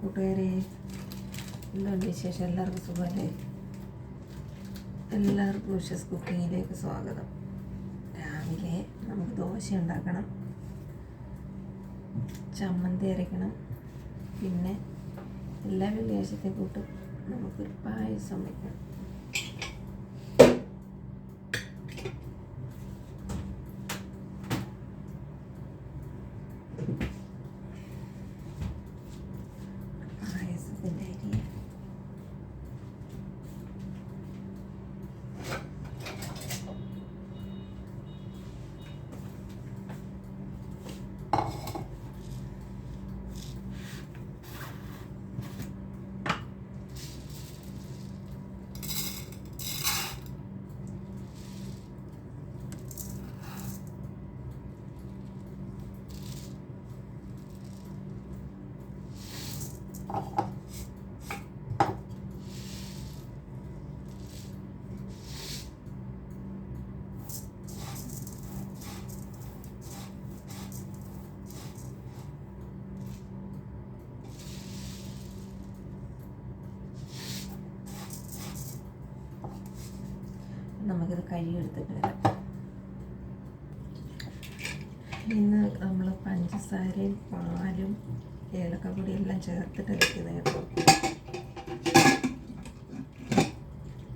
കൂട്ടുകാരെ എന്തുണ്ട് വിശേഷം? എല്ലാവർക്കും സുഖമല്ലേ എല്ലാവർക്കും വിഷസ് കുക്കിങ്ങിലേക്ക് സ്വാഗതം. രാവിലെ നമുക്ക് ദോശ ഉണ്ടാക്കണം ചമ്മന്തി അരയ്ക്കണം പിന്നെ എല്ലാ വെള്ളിയാഴ്ചത്തെ കൂട്ടും നമുക്കൊരു പായസം വയ്ക്കണം പായസത്തിന്റെ അരി നമുക്കിത് കഴുകിയെടുത്തിട്ട് വരാം. ഇന്ന് നമ്മൾ പഞ്ചസാരയും പാലും ഏലക്കപ്പൊടി എല്ലാം ചേർത്തിട്ട് വെക്കുന്നത്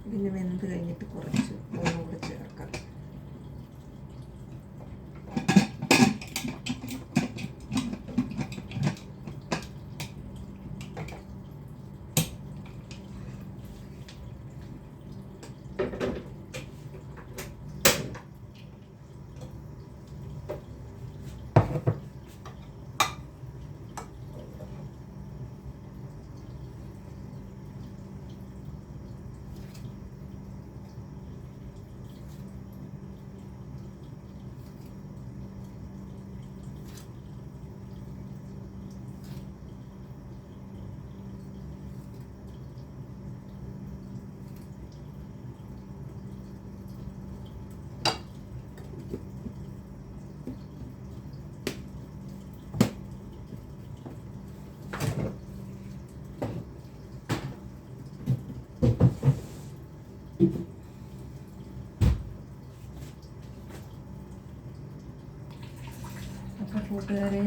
ഇതിന് വെന്ത് കഴിഞ്ഞിട്ട് കുറച്ച് കൂട്ടുകാരെ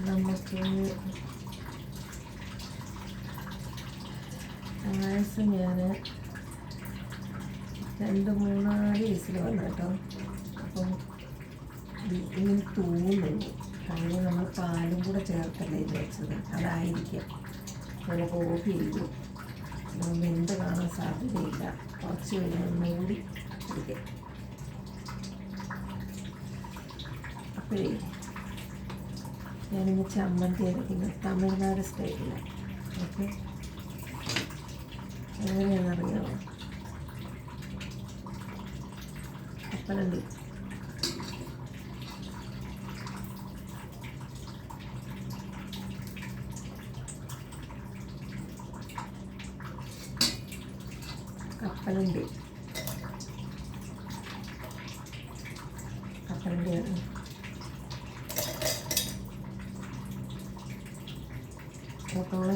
നമുക്ക് പായസം ഞാൻ രണ്ട് മൂന്നാൽ വയസ്സിൽ വന്നു കേട്ടോ. അപ്പം ഇങ്ങനെ തോന്നുന്നു. കാര്യം നമ്മൾ പാലും കൂടെ ചേർത്തല്ലേ വെച്ചത് അതായിരിക്കാം. നമുക്ക് ഓഫ് ചെയ്തു വെന്ത് കാണാൻ സാധ്യതയില്ല. കുറച്ച് കഴിഞ്ഞ് മൂടി അപ്പോഴേ ഞാനിന്ന് ചമ്മന്തി അരയ്ക്കുന്നത് തമിഴ്നാട് സ്റ്റൈലിലാണ് ഓക്കെ? എങ്ങനെയാണെന്നറിയാമോ അറിയാമോ അപ്പനണ്ടി. കപ്പലുണ്ട്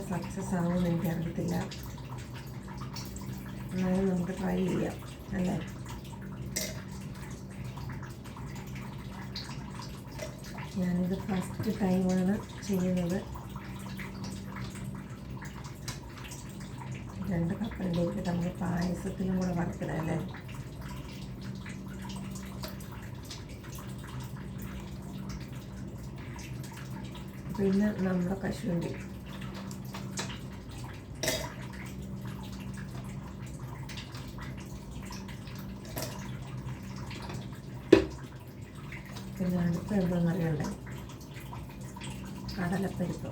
സക്സസ് ആവുമെന്ന് എനിക്ക് അറിയത്തില്ല. എന്നാലും നമുക്ക് ട്രൈ ചെയ്യാം അല്ലേ? ഞാനിത് ഫസ്റ്റ് ടൈമാണ് ചെയ്യുന്നത്. രണ്ട് കപ്പലിലേക്ക് നമുക്ക് പായസത്തിലും കൂടെ വറുക്കണം അല്ലേ? പിന്നെ നമ്മുടെ കശുവണ്ടി പിന്നെ അടുത്ത എന്താണെന്ന് അറിയണ്ടേ കടലപ്പരിപ്പ്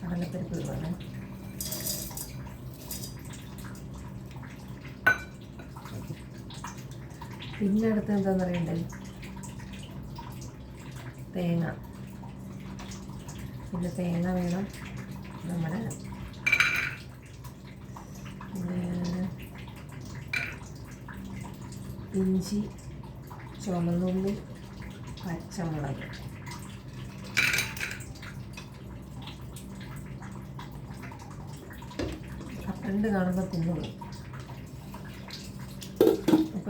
കടലപ്പരിപ്പ് ഇടുവാണ് അടുത്ത് എന്താണെന്ന് അറിയണ്ടേ തേങ്ങ. പിന്നെ തേങ്ങ വേണം. നമ്മുടെ ഇഞ്ചി ചുമന്നുള്ളി പച്ചമുളക്. കപ്പലണ്ടി കാണുമ്പോൾ തിന്നു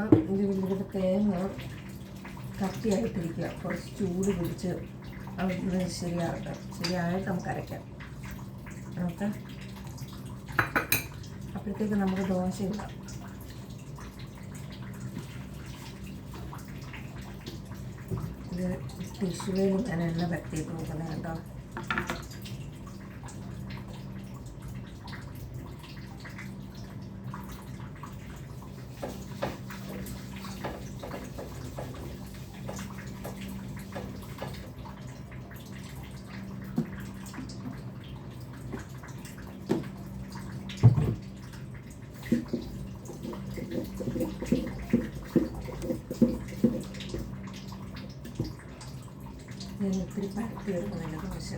അപ്പം ഇത് ഇതിന്റെ തേങ്ങ കട്ടിയായിട്ടിരിക്കുക. കുറച്ച് ചൂട് പിടിച്ച് അത് ശരിയാകട്ടെ. ശരിയായിട്ട് നമുക്ക് അരയ്ക്കാം. നമുക്ക് അപ്പോഴത്തേക്ക് നമുക്ക് ദോശ ഇടാം. ഇത് ടിഷ്യൂവിൽ ഞാൻ എണ്ണ പറ്റിയിട്ട് നോക്കുന്നത് കേട്ടോ ഞാൻ ഒത്തിരി പരത്തി എടുക്കുന്നില്ല ദോശ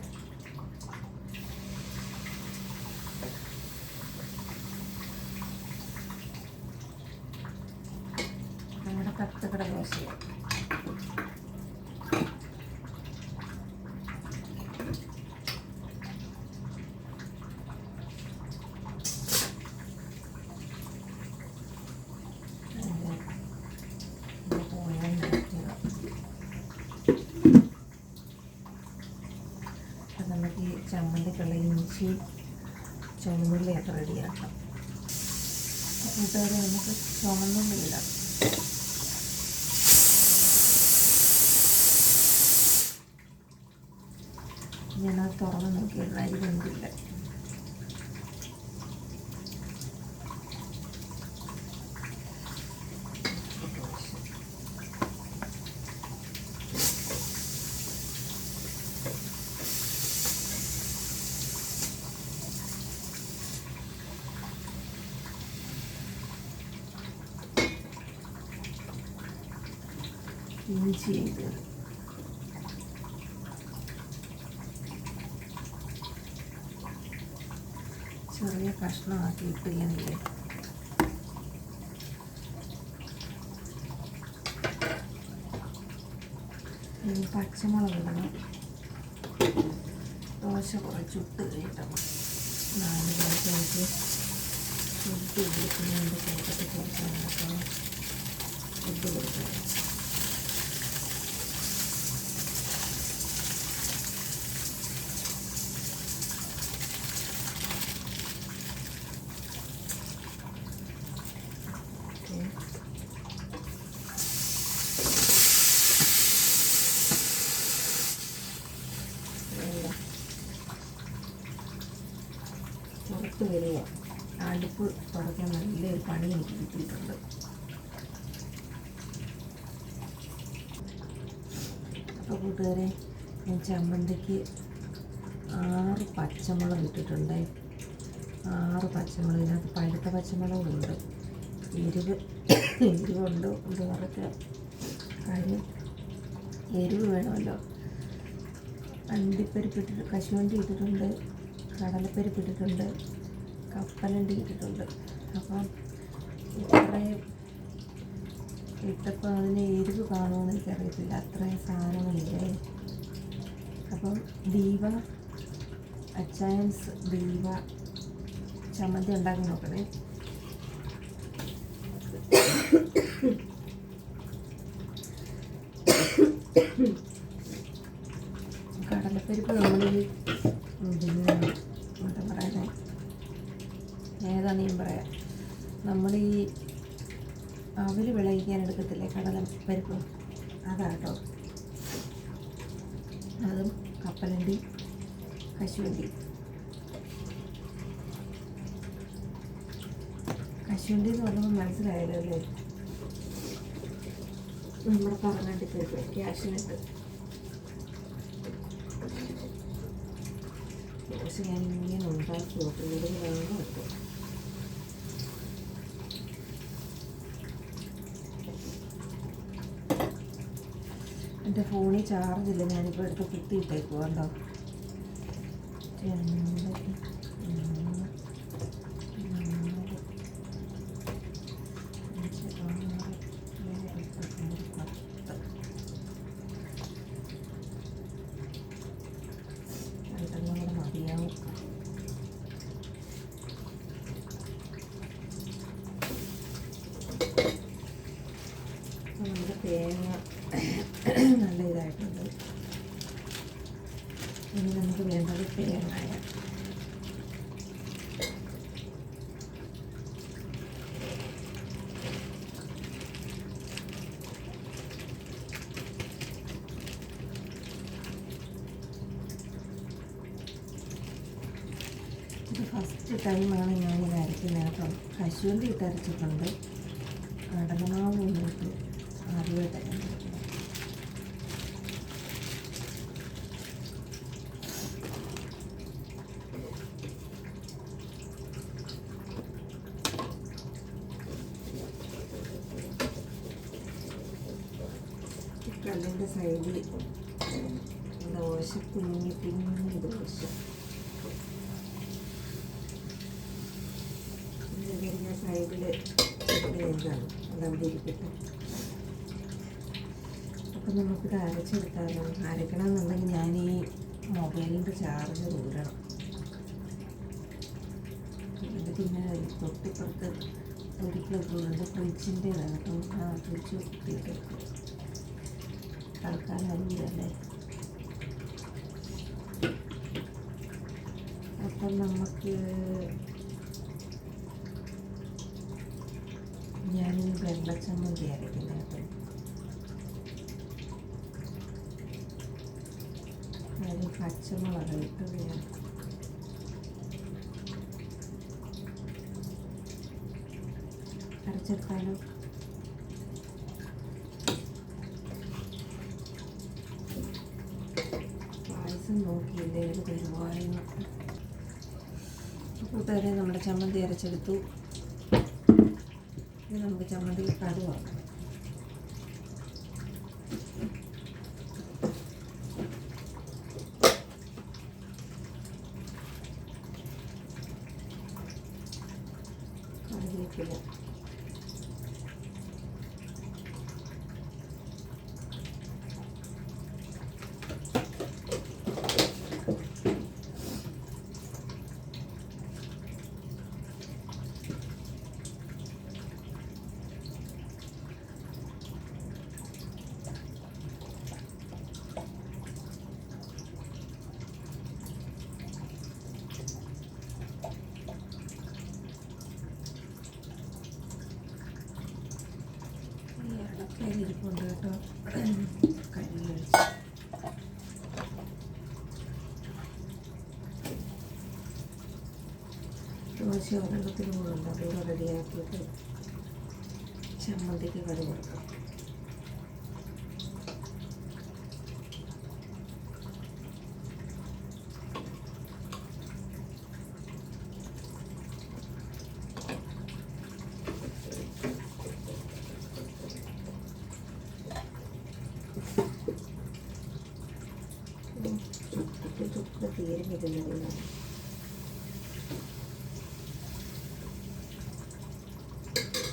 ഈ ചമ്മന്തിക്കുള്ള ഇഞ്ചി ചുമന്നുള്ളിയൊക്കെ റെഡിയാക്കാം കൂട്ടുകാരെ നമുക്ക് ചുമന്നുള്ളി ഇടാം ഞാനത് തുറന്ന് നോക്കിയിരുന്നു അരി വെന്തില്ല ഇഞ്ചി ഇത് ചെറിയ കഷ്ണമാക്കി ഇട്ടില്ലെങ്കിൽ ഇനി പച്ചമുളക് ഇടണം. ദോശ കുറച്ച് ഇട്ട് കഴിയണം നാല് ദോശയ്ക്ക് ഫുഡ് കൊടുക്കുന്നതിന്റെ കൂട്ടത്തിൽ കുറച്ച് ഫുഡ് കൊടുക്കണം. കൂട്ടുകാരെ ഞാൻ ചമ്മന്തിക്ക് ആറ് പച്ചമുളക് ഇട്ടിട്ടുണ്ട്. ആറ് പച്ചമുളക് ഇതിനകത്ത് പഴുത്ത പച്ചമുളകുണ്ട് എരിവ് എരിവുണ്ട് കറക്റ്റ് കാര്യം എരിവ് വേണമല്ലോ. അണ്ടിപ്പരിപ്പ് ഇട്ടിട്ട് കശുവണ്ടി ഇട്ടിട്ടുണ്ട് കടലപ്പരിപ്പ് ഇട്ടിട്ടുണ്ട് കപ്പലണ്ടി ഇട്ടിട്ടുണ്ട്. അപ്പം ഇത്രയും ഇട്ടപ്പോൾ അതിന് എരിവ് കാണുമെന്ന് എനിക്കറിയത്തില്ല. അത്രയും സാധനങ്ങളില്ലേ? അപ്പം ദീപ അച്ചായൻസ് ദീപ ചമ്മന്തി ഉണ്ടാക്കി നോക്കണേ. കടലപ്പരിപ്പ് നമ്മൾ പിന്നെ എന്താ പറയുന്നത് ഏതാണ് ഞാൻ പറയാം? നമ്മൾ ഈ അവൽ വിളയിക്കാൻ എടുക്കത്തില്ലേ? കടലപ്പരിപ്പ് അതാട്ടോ. അതും കപ്പലണ്ടി കശുവണ്ടി കശുവണ്ടി എന്ന് പറഞ്ഞപ്പോൾ അല്ലേ നമ്മുടെ പറഞ്ഞിട്ട് പരിപ്പ് ക്യാഷിനിട്ട് ഞാൻ ഇങ്ങനെ ഉണ്ടാക്കി നോക്കും. കൂടുതൽ വേണം വെക്കും. എന്റെ ഫോണിൽ ചാർജില്ല ഞാനിപ്പോൾ എടുത്ത് കുത്തിയിട്ടേക്കുക കണ്ടോ രണ്ട് മൂന്ന് നാല് അഞ്ച് ആറ് ഏഴ് എട്ട് ഒമ്പത് പത്ത് അപ്പോൾ നമ്മുടെ തേങ്ങ നല്ല ഇതായിട്ടുണ്ട് ഇനി നമുക്ക് വേണ്ടത് തേങ്ങായ ടൈമാണ് ഞാനിത് അരയ്ക്കുന്നത് കേട്ടോ കശുവണ്ടി ഇട്ട് അരച്ചിട്ടുണ്ട്. കടലമാവ് കൊണ്ടിട്ട് ആദ്യമായിട്ടാണ് ഞാൻ അരയ്ക്കുന്നത് ഈ കല്ലിന്റെ സൈഡിൽ ദോശ കുഞ്ഞി കുഞ്ഞി ദോശ ഇതിന്റെ സൈഡിൽ എന്താണ് അതവിടെ അപ്പം നമുക്കിത് അരച്ചെടുത്താലോ? അരയ്ക്കണമെന്നുണ്ടെങ്കിൽ ഞാൻ ഈ മൊബൈലിന്റെ ചാർജ് ഊരണം. ഇത് പിന്നെ തൊട്ടിപ്പുറത്ത് ഒരു ഉണ്ട് ഫ്രിഡ്ജിന്റെതാണ് ആ ഫ്രിഡ്ജ് കുത്തിയിട്ട് തൽക്കാലം അപ്പം നമുക്ക് ഞാൻ വെള്ളച്ചമ്മന്തി അതിൽ പച്ചമുളക് ഇട്ട് വേണം അരച്ചെടുത്താലോ? പായസം നോക്കിയില്ലേ ഏത് അപ്പോൾ കൂട്ടുകാരെ നമ്മുടെ ചമ്മന്തി അരച്ചെടുത്തു. ഇനി നമുക്ക് ചമ്മന്തി കടുവാക്കാം ദോശ ഒരെണ്ണത്തിന് കൂടുണ്ട് അതുകൂടെ റെഡിയാക്കിയിട്ട് ചമ്മന്തിക്ക് കറി കൊടുക്കാം. ചുക്ക് ചുക്ക് തീരെ വരുന്നില്ല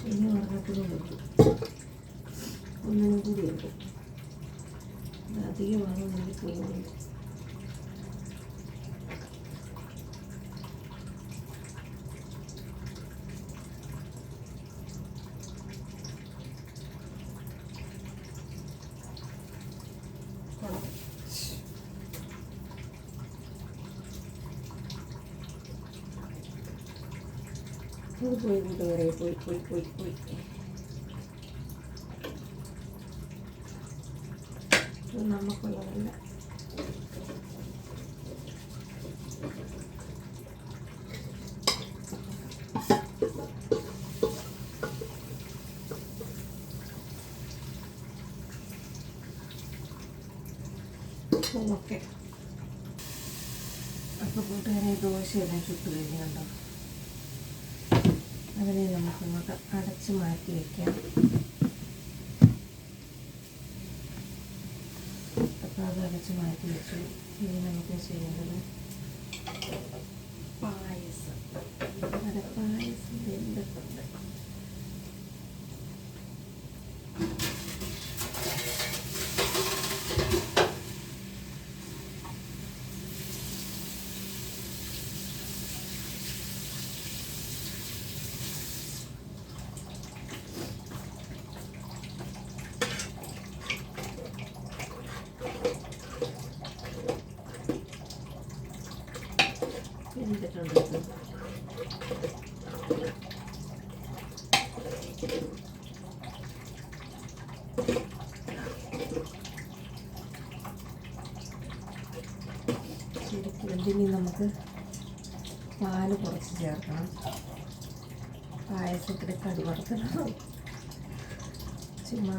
ഇനി ഒരെണ്ണത്തിന് കൊടുക്കും ഒന്നിനും കൂടി ഉണ്ട് ഇത് അധികമാണ് എനിക്ക് തോന്നുന്നത് കൊള്ളാം. പോയി പോയി കൂട്ടുകാരെ പോയി പോയി പോയി പോയി. നമുക്കുള്ളതല്ല. ഓക്കെ. അപ്പോൾ കൂട്ടുകാരെ ദോശയെല്ലാം ചുട്ടു കഴിഞ്ഞുണ്ടോ അതിനെ നമുക്ക് ഇങ്ങോട്ട് അടച്ച് മാറ്റി വയ്ക്കാം അപ്പോൾ അത് അടച്ച് മാറ്റി വെച്ചു. ഇനി നമുക്ക് ചെയ്യേണ്ടത് പായസം. അത് പായസം വെന്തിട്ടുണ്ട്. എടുത്തിട്ടുണ്ട്. ഇതിനി നമുക്ക് പാൽ കുറച്ച് ചേർക്കണം. പായസത്തിൽ കടി വറുത്തിടണം ചുമ്മാ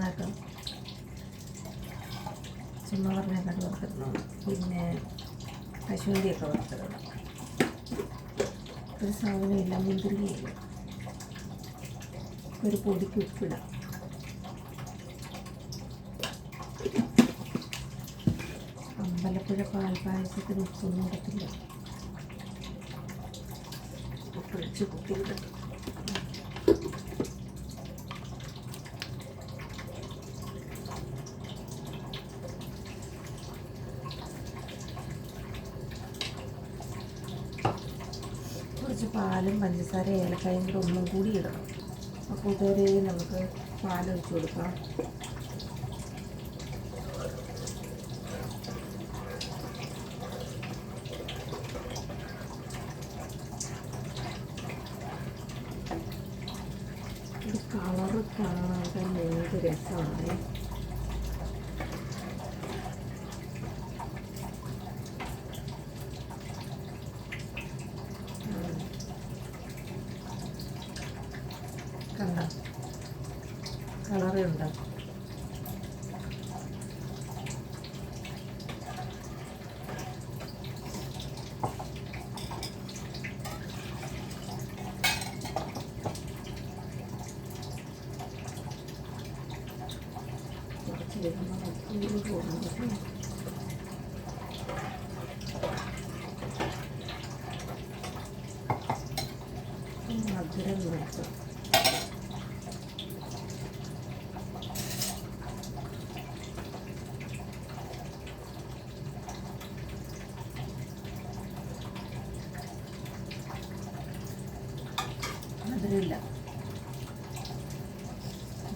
ചുമ്മാ പറഞ്ഞാൽ കടി വറുത്തിടണം. പിന്നെ കശുവന്തിയൊക്കെ വറുത്തിടണം. ഒരു സാധനമില്ല മുന്തിരിയില്ല ഒരു പൊടിക്ക് ഉപ്പിടാം അമ്പലപ്പുഴ പാൽപായസത്തിന് ഉപ്പൊന്നും ഇടത്തില്ല. ഉപ്പൊഴിച്ച് കുത്തിയിടും കുറച്ച് പാലും പഞ്ചസാര ഏലക്കായും കൂടെ ഒന്നും കൂടി ഇടണം. അപ്പോൾ ഇതുവരെ നമുക്ക് പാലൊഴിച്ച് കൊടുക്കാം. れんだって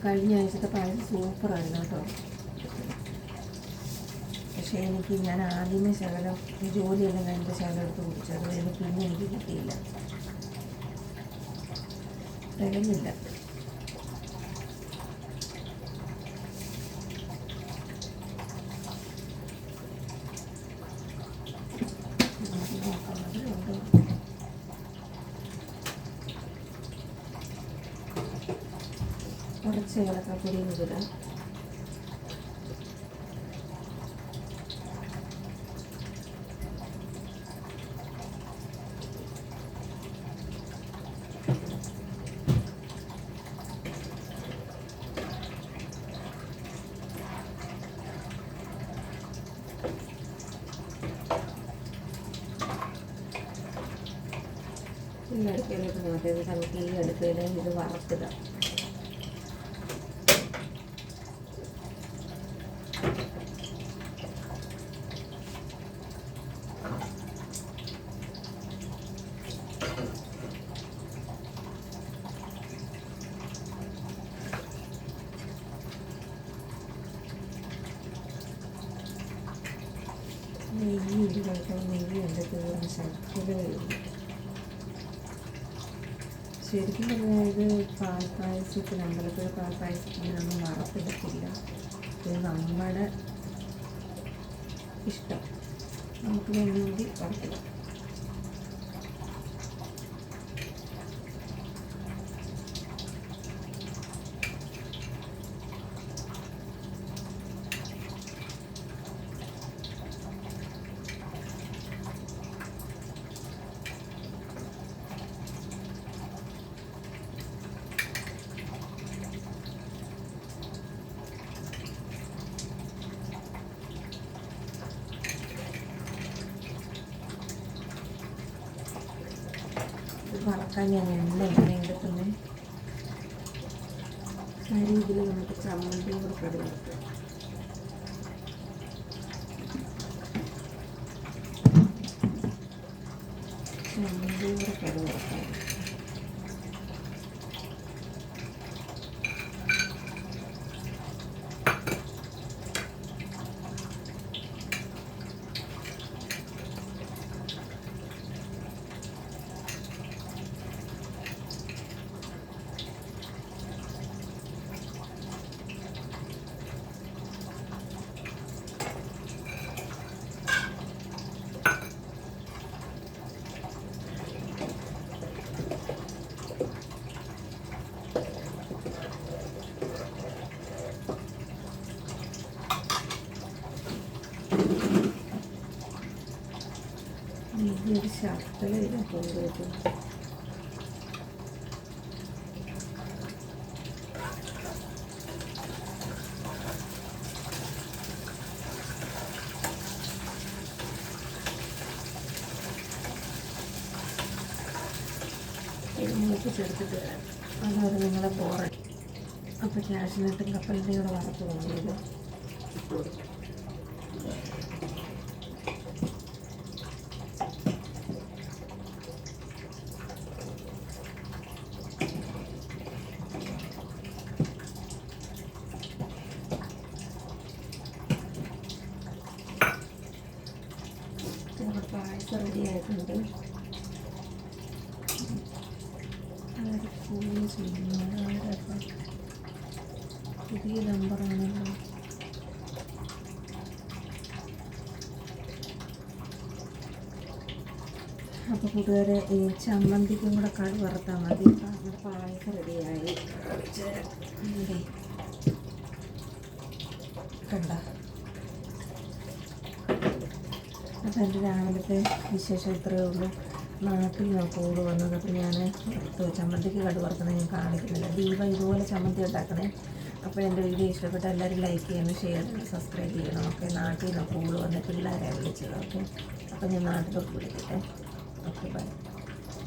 കഴിഞ്ഞ ആഴ്ചത്തെ പായസം സൂപ്പറായിരുന്നു കേട്ടോ. പക്ഷേ എനിക്ക് ഞാൻ ആദ്യമേ ശകലം ജോലിയെല്ലാം കഴിഞ്ഞിട്ട് ശകലം എടുത്ത് കുടിച്ചു. അതുകൊണ്ട് പിന്നെ എനിക്ക് കിട്ടിയില്ല. തികഞ്ഞില്ല. കുറച്ച് ഏലക്കാപ്പൊടിയും കൂടെ ഈ ശരിക്കും പറഞ്ഞാൽ ഇത് പാൽപ്പായസത്തിന് അമ്പലപ്പുഴ പാൽപ്പായസത്തിന് നമ്മൾ മറപ്പിടത്തില്ല ഇത് നമ്മുടെ ഇഷ്ടം. നമുക്ക് വേണമെങ്കിൽ വറക്കിടാം എണ്ണ എങ്ങനെ എടുക്കുന്നത് കാര്യം ഇതിൽ നമുക്ക് ചമ്മന്തിയും കൂടെ കറി ചമ്മന്തിയും കൂടെ കറി കൊണ്ടുപോയിട്ട് മൂപ്പിച്ചെടുത്തിട്ട് വരാം അതാണ് നിങ്ങളെ പോറ അപ്പോൾ ക്യാഷിനായിട്ട് കപ്പലിന്റെ കൂടെ വറുത്ത് കൊണ്ടുവരും പുതിയ നമ്പറാണല്ലോ. അപ്പോൾ കൂട്ടുകാരെ ഈ ചമ്മന്തിക്കും കൂടെ കടു വറുത്താൽ മതി. നമ്മുടെ പായസം റെഡിയായി? കണ്ട? അപ്പം എന്റെ രാവിലത്തെ വിശേഷം ഇത്രയേ ഉള്ളൂ. നാട്ടിൽ ഞാൻ കൂട് വന്നത്. അപ്പം ഞാൻ ചമ്മന്തിക്ക് കടു വറുക്കുന്നത് ഞാൻ കാണിക്കുന്നില്ല. ദീപ ഇതുപോലെ ചമ്മന്തി ഉണ്ടാക്കണേ. അപ്പോൾ എന്റെ വീഡിയോ ഇഷ്ടപ്പെട്ട എല്ലാവരും ലൈക്ക് ചെയ്യണം ഷെയർ ചെയ്യണം സബ്സ്ക്രൈബ് ചെയ്യണം. ഓക്കെ നാട്ടിൽ നിന്ന് കൂടുതൽ വന്ന് പിള്ളേരെ വിളിച്ചത് ഓക്കെ അപ്പോൾ ഞാൻ നാട്ടിലോട്ട് വിളിക്കട്ടെ. Okay bye